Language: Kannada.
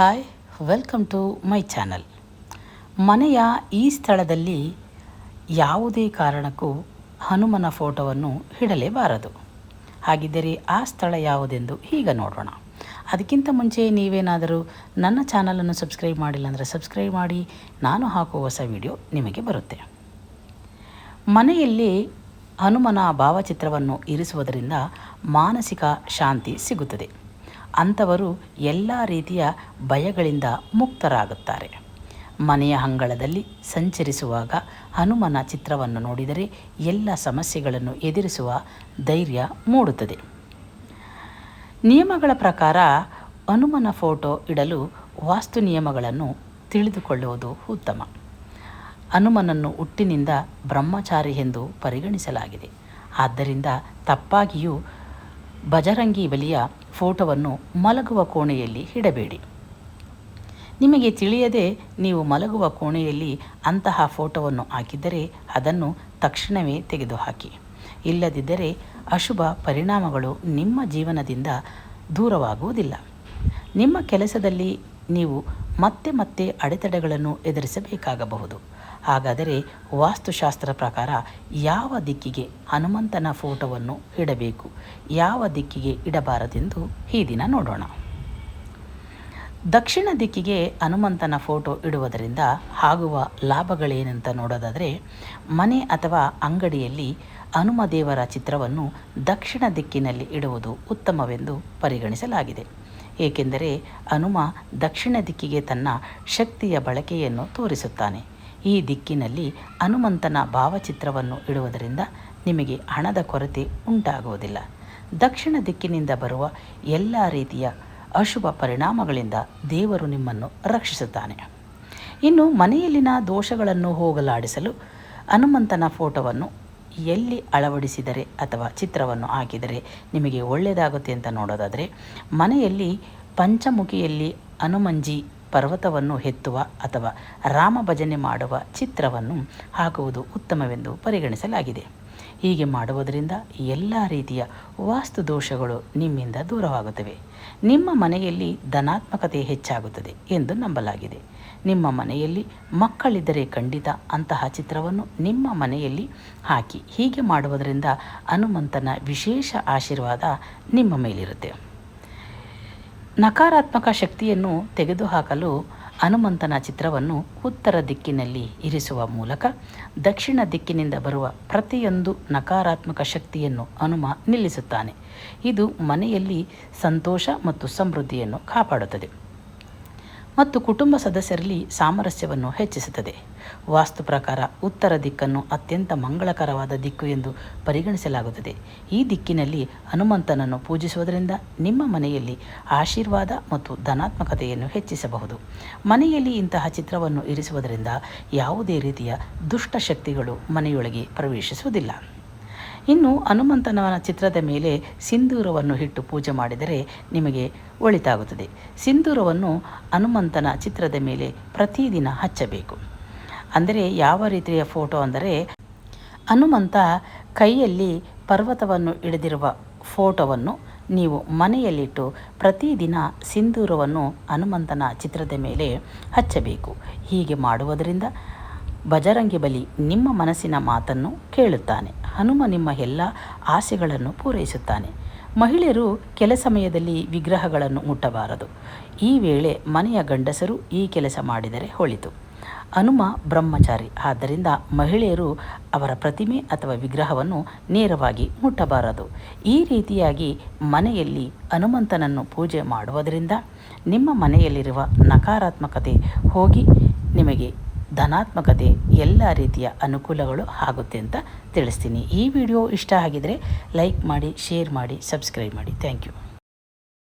Hi welcome to my channel ಮನೆಯ ಈ ಸ್ಥಳದಲ್ಲಿ ಯಾವುದೇ ಕಾರಣಕ್ಕೂ ಹನುಮನ ಫೋಟೋವನ್ನು ಇಡಲೇಬಾರದು ಹಾಗಿದ್ದರೆ ಆ ಸ್ಥಳ ಯಾವುದೆಂದು ಈಗ ನೋಡೋಣ. ಅದಕ್ಕಿಂತ ಮುಂಚೆ ನೀವೇನಾದರೂ ನನ್ನ ಚಾನಲನ್ನು ಸಬ್ಸ್ಕ್ರೈಬ್ ಮಾಡಿಲ್ಲ ಅಂದರೆ ಸಬ್ಸ್ಕ್ರೈಬ್ ಮಾಡಿ, ನಾನು ಹಾಕುವ ಹೊಸ ವಿಡಿಯೋ ನಿಮಗೆ ಬರುತ್ತೆ. ಮನೆಯಲ್ಲಿ ಹನುಮನ ಭಾವಚಿತ್ರವನ್ನು ಇರಿಸುವುದರಿಂದ ಮಾನಸಿಕ ಶಾಂತಿ ಸಿಗುತ್ತದೆ. ಅಂಥವರು ಎಲ್ಲ ರೀತಿಯ ಭಯಗಳಿಂದ ಮುಕ್ತರಾಗುತ್ತಾರೆ. ಮನೆಯ ಅಂಗಳದಲ್ಲಿ ಸಂಚರಿಸುವಾಗ ಹನುಮನ ಚಿತ್ರವನ್ನು ನೋಡಿದರೆ ಎಲ್ಲ ಸಮಸ್ಯೆಗಳನ್ನು ಎದುರಿಸುವ ಧೈರ್ಯ ಮೂಡುತ್ತದೆ. ನಿಯಮಗಳ ಪ್ರಕಾರ ಹನುಮನ ಫೋಟೋ ಇಡಲು ವಾಸ್ತು ನಿಯಮಗಳನ್ನು ತಿಳಿದುಕೊಳ್ಳುವುದು ಉತ್ತಮ. ಹನುಮನನ್ನು ಹುಟ್ಟಿನಿಂದ ಬ್ರಹ್ಮಚಾರಿ ಎಂದು ಪರಿಗಣಿಸಲಾಗಿದೆ. ಆದ್ದರಿಂದ ತಪ್ಪಾಗಿಯೂ ಬಜರಂಗಿ ಬಲಿಯ ಫೋಟೋವನ್ನು ಮಲಗುವ ಕೋಣೆಯಲ್ಲಿ ಇಡಬೇಡಿ. ನಿಮಗೆ ತಿಳಿಯದೆ ನೀವು ಮಲಗುವ ಕೋಣೆಯಲ್ಲಿ ಅಂತಹ ಫೋಟೋವನ್ನು ಹಾಕಿದರೆ ಅದನ್ನು ತಕ್ಷಣವೇ ತೆಗೆದುಹಾಕಿ. ಇಲ್ಲದಿದ್ದರೆ ಅಶುಭ ಪರಿಣಾಮಗಳು ನಿಮ್ಮ ಜೀವನದಿಂದ ದೂರವಾಗುವುದಿಲ್ಲ. ನಿಮ್ಮ ಕೆಲಸದಲ್ಲಿ ನೀವು ಮತ್ತೆ ಮತ್ತೆ ಅಡೆತಡೆಗಳನ್ನು ಎದುರಿಸಬೇಕಾಗಬಹುದು. ಹಾಗಾದರೆ ವಾಸ್ತುಶಾಸ್ತ್ರ ಪ್ರಕಾರ ಯಾವ ದಿಕ್ಕಿಗೆ ಹನುಮಂತನ ಫೋಟೋವನ್ನು ಇಡಬೇಕು? ಯಾವ ದಿಕ್ಕಿಗೆ ಇಡಬಾರದೆಂದು ಈ ದಿನ ನೋಡೋಣ. ದಕ್ಷಿಣ ದಿಕ್ಕಿಗೆ ಹನುಮಂತನ ಫೋಟೋ ಇಡುವುದರಿಂದ ಆಗುವ ಲಾಭಗಳೇನಂತ ನೋಡೋದಾದರೆ, ಮನೆ ಅಥವಾ ಅಂಗಡಿಯಲ್ಲಿ ಹನುಮ ದೇವರ ಚಿತ್ರವನ್ನು ದಕ್ಷಿಣ ದಿಕ್ಕಿನಲ್ಲಿ ಇಡುವುದು ಉತ್ತಮವೆಂದು ಪರಿಗಣಿಸಲಾಗಿದೆ. ಏಕೆಂದರೆ ಹನುಮ ದಕ್ಷಿಣ ದಿಕ್ಕಿಗೆ ತನ್ನ ಶಕ್ತಿಯ ಬಳಕೆಯನ್ನು ತೋರಿಸುತ್ತಾನೆ. ಈ ದಿಕ್ಕಿನಲ್ಲಿ ಹನುಮಂತನ ಭಾವಚಿತ್ರವನ್ನು ಇಡುವುದರಿಂದ ನಿಮಗೆ ಹಣದ ಕೊರತೆ ಉಂಟಾಗುವುದಿಲ್ಲ. ದಕ್ಷಿಣ ದಿಕ್ಕಿನಿಂದ ಬರುವ ಎಲ್ಲ ರೀತಿಯ ಅಶುಭ ಪರಿಣಾಮಗಳಿಂದ ದೇವರು ನಿಮ್ಮನ್ನು ರಕ್ಷಿಸುತ್ತಾನೆ. ಇನ್ನು ಮನೆಯಲ್ಲಿನ ದೋಷಗಳನ್ನು ಹೋಗಲಾಡಿಸಲು ಹನುಮಂತನ ಫೋಟೋವನ್ನು ಎಲ್ಲಿ ಅಳವಡಿಸಿದರೆ ಅಥವಾ ಚಿತ್ರವನ್ನು ಹಾಕಿದರೆ ನಿಮಗೆ ಒಳ್ಳೆಯದಾಗುತ್ತೆ ಅಂತ ನೋಡೋದಾದರೆ ಮನೆಯಲ್ಲಿ ಪಂಚಮುಖಿಯಲ್ಲಿ ಹನುಮಂಜಿ ಪರ್ವತವನ್ನು ಹೆತ್ತುವ ಅಥವಾ ರಾಮ ಭಜನೆ ಮಾಡುವ ಚಿತ್ರವನ್ನು ಹಾಕುವುದು ಉತ್ತಮವೆಂದು ಪರಿಗಣಿಸಲಾಗಿದೆ. ಹೀಗೆ ಮಾಡುವುದರಿಂದ ಎಲ್ಲ ರೀತಿಯ ವಾಸ್ತು ದೋಷಗಳು ನಿಮ್ಮಿಂದ ದೂರವಾಗುತ್ತವೆ. ನಿಮ್ಮ ಮನೆಯಲ್ಲಿ ಧನಾತ್ಮಕತೆ ಹೆಚ್ಚಾಗುತ್ತದೆ ಎಂದು ನಂಬಲಾಗಿದೆ. ನಿಮ್ಮ ಮನೆಯಲ್ಲಿ ಮಕ್ಕಳಿದ್ದರೆ ಖಂಡಿತ ಅಂತಹ ಚಿತ್ರವನ್ನು ನಿಮ್ಮ ಮನೆಯಲ್ಲಿ ಹಾಕಿ ಹೀಗೆ ಮಾಡುವುದರಿಂದ ಹನುಮಂತನ ವಿಶೇಷ ಆಶೀರ್ವಾದ ನಿಮ್ಮ ಮೇಲಿರುತ್ತೆ. ನಕಾರಾತ್ಮಕ ಶಕ್ತಿಯನ್ನು ತೆಗೆದುಹಾಕಲು ಹನುಮಂತನ ಚಿತ್ರವನ್ನು ಉತ್ತರ ದಿಕ್ಕಿನಲ್ಲಿ ಇರಿಸುವ ಮೂಲಕ ದಕ್ಷಿಣ ದಿಕ್ಕಿನಿಂದ ಬರುವ ಪ್ರತಿಯೊಂದು ನಕಾರಾತ್ಮಕ ಶಕ್ತಿಯನ್ನು ಹನುಮ ನಿಲ್ಲಿಸುತ್ತಾನೆ. ಇದು ಮನೆಯಲ್ಲಿ ಸಂತೋಷ ಮತ್ತು ಸಮೃದ್ಧಿಯನ್ನು ಕಾಪಾಡುತ್ತದೆ. ಮತ್ತು ಕುಟುಂಬ ಸದಸ್ಯರಲ್ಲಿ ಸಾಮರಸ್ಯವನ್ನು ಹೆಚ್ಚಿಸುತ್ತದೆ. ವಾಸ್ತು ಪ್ರಕಾರ ಉತ್ತರ ದಿಕ್ಕನ್ನು ಅತ್ಯಂತ ಮಂಗಳಕರವಾದ ದಿಕ್ಕು ಎಂದು ಪರಿಗಣಿಸಲಾಗುತ್ತದೆ. ಈ ದಿಕ್ಕಿನಲ್ಲಿ ಹನುಮಂತನನ್ನು ಪೂಜಿಸುವುದರಿಂದ ನಿಮ್ಮ ಮನೆಯಲ್ಲಿ ಆಶೀರ್ವಾದ ಮತ್ತು ಧನಾತ್ಮಕತೆಯನ್ನು ಹೆಚ್ಚಿಸಬಹುದು. ಮನೆಯಲ್ಲಿ ಇಂತಹ ಚಿತ್ರವನ್ನು ಇರಿಸುವುದರಿಂದ ಯಾವುದೇ ರೀತಿಯ ದುಷ್ಟಶಕ್ತಿಗಳು ಮನೆಯೊಳಗೆ ಪ್ರವೇಶಿಸುವುದಿಲ್ಲ. ಇನ್ನು ಹನುಮಂತನವನ ಚಿತ್ರದ ಮೇಲೆ ಸಿಂಧೂರವನ್ನು ಇಟ್ಟು ಪೂಜೆ ಮಾಡಿದರೆ ನಿಮಗೆ ಒಳಿತಾಗುತ್ತದೆ. ಸಿಂಧೂರವನ್ನು ಹನುಮಂತನ ಚಿತ್ರದ ಮೇಲೆ ಪ್ರತಿದಿನ ಹಚ್ಚಬೇಕು. ಅಂದರೆ ಯಾವ ರೀತಿಯ ಫೋಟೋ ಅಂದರೆ, ಹನುಮಂತ ಕೈಯಲ್ಲಿ ಪರ್ವತವನ್ನು ಹಿಡಿದಿರುವ ಫೋಟೋವನ್ನು ನೀವು ಮನೆಯಲ್ಲಿಟ್ಟು ಪ್ರತಿದಿನ ಸಿಂಧೂರವನ್ನು ಹನುಮಂತನ ಚಿತ್ರದ ಮೇಲೆ ಹಚ್ಚಬೇಕು. ಹೀಗೆ ಮಾಡುವುದರಿಂದ ಬಜರಂಗಿ ಬಲಿ ನಿಮ್ಮ ಮನಸ್ಸಿನ ಮಾತನ್ನು ಕೇಳುತ್ತಾನೆ. ಹನುಮ ನಿಮ್ಮ ಎಲ್ಲ ಆಸೆಗಳನ್ನು ಪೂರೈಸುತ್ತಾನೆ. ಮಹಿಳೆಯರು ಕೆಲ ಸಮಯದಲ್ಲಿ ವಿಗ್ರಹಗಳನ್ನು ಮುಟ್ಟಬಾರದು. ಈ ವೇಳೆ ಮನೆಯ ಗಂಡಸರು ಈ ಕೆಲಸ ಮಾಡಿದರೆ ಹೊಳಿತು. ಹನುಮ ಬ್ರಹ್ಮಚಾರಿ, ಆದ್ದರಿಂದ ಮಹಿಳೆಯರು ಅವರ ಪ್ರತಿಮೆ ಅಥವಾ ವಿಗ್ರಹವನ್ನು ನೇರವಾಗಿ ಮುಟ್ಟಬಾರದು. ಈ ರೀತಿಯಾಗಿ ಮನೆಯಲ್ಲಿ ಹನುಮಂತನನ್ನು ಪೂಜೆ ಮಾಡುವುದರಿಂದ ನಿಮ್ಮ ಮನೆಯಲ್ಲಿರುವ ನಕಾರಾತ್ಮಕತೆ ಹೋಗಿ ನಿಮಗೆ ಧನಾತ್ಮಕತೆ ಎಲ್ಲ ರೀತಿಯ ಅನುಕೂಲಗಳು ಆಗುತ್ತೆ ಅಂತ ತಿಳಿಸ್ತೀನಿ. ಈ ವಿಡಿಯೋ ಇಷ್ಟ ಆಗಿದರೆ ಲೈಕ್ ಮಾಡಿ, ಶೇರ್ ಮಾಡಿ, ಸಬ್ಸ್ಕ್ರೈಬ್ ಮಾಡಿ. Thank you.